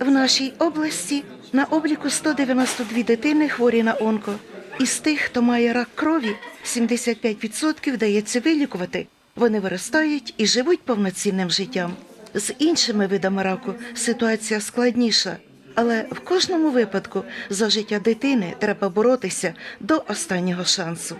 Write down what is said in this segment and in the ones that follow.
В нашій області на обліку 192 дитини хворі на онко. Із тих, хто має рак крові, 75% вдається вилікувати. Вони виростають і живуть повноцінним життям. З іншими видами раку ситуація складніша, але в кожному випадку за життя дитини треба боротися до останнього шансу.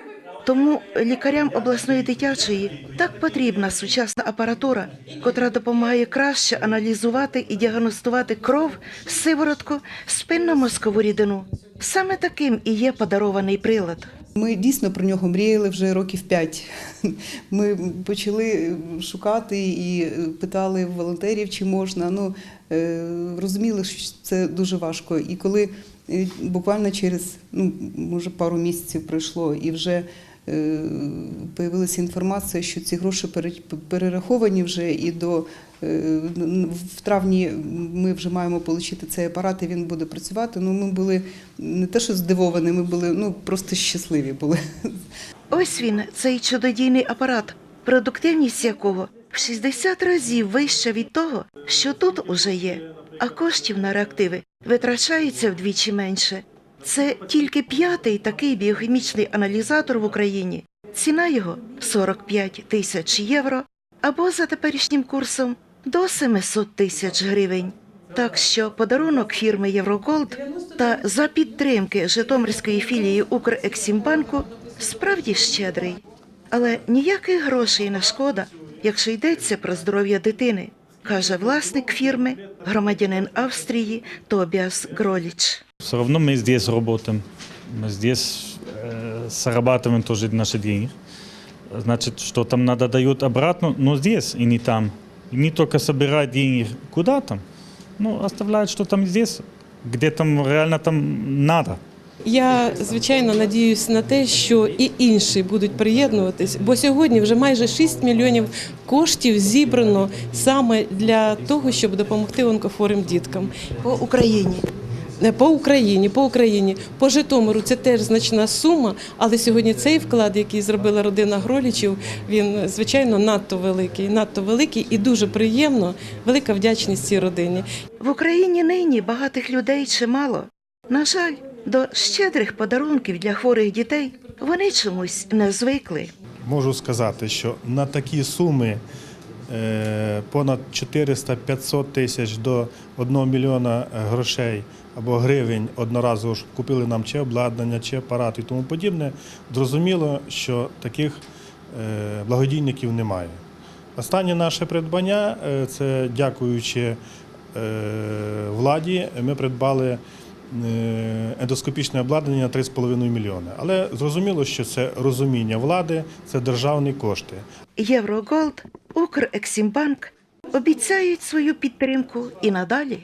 Тому лікарям обласної дитячої так потрібна сучасна апаратура, котра допомагає краще аналізувати і діагностувати кров, сиворотку, спинномозкову рідину. Саме таким і є подарований прилад. Ми дійсно про нього мріяли вже років п'ять. Ми почали шукати і питали волонтерів, чи можна. Ну е, розуміли, що це дуже важко. І коли е, буквально через ну може пару місяців пройшло, і вже появилася інформація, що ці гроші перераховані вже і до е, в травні ми вже маємо отримати цей апарат, і він буде працювати. Ну ми були не те, що здивовані, ми були ну просто щасливі були. Ось він, цей чудодійний апарат, продуктивність якого в 60 разів вища від того, що тут уже є, а коштів на реактиви витрачається вдвічі менше. Це тільки п'ятий такий біохімічний аналізатор в Україні. Ціна його 45 тисяч євро або за теперішнім курсом до 700 тисяч гривень. Так що подарунок фірми Євроголд та за підтримки Житомирської філії Укрексімбанку справді щедрий. Але ніяких грошей не шкода, якщо йдеться про здоров'я дитини, каже власник фірми, громадянин Австрії Тобіас Гроліч. Все равно мы здесь работаем. Мы здесь э, зарабатываем тоже наши деньги. Значит, что там надо дают обратно, но здесь и не там. И не только собирать деньги куда там, ну, оставляют, что там здесь, где там реально там надо. Я звичайно надіюсь на те, що і інші будуть приєднуватись, бо сьогодні вже майже 6 мільйонів коштів зібрано саме для того, щоб допомогти онкохворим діткам. По Україні Е, По Україні, по Україні, по Житомиру це теж значна сума, але сьогодні цей вклад, який зробила родина Гролічів, він звичайно надто великий, надто великий і дуже приємно. Велика вдячність цій родині. в Україні нині багатих людей чимало. На жаль, до щедрих подарунків для хворих дітей вони чомусь не звикли. Можу сказати, що на такі суми е, понад 400-500 тисяч до 1 мільйона грошей або гривень одноразово щоб купили нам чи обладнання, чи апарат і тому подібне, зрозуміло, що таких е, благодійників немає. Останнє наше придбання е, це дякуючи е, владі, ми придбали е, ендоскопічне обладнання на 3,5 мільйони. Але зрозуміло, що це розуміння влади, це державні кошти. Євроголд, Укрексімбанк обіцяють свою підтримку і надалі.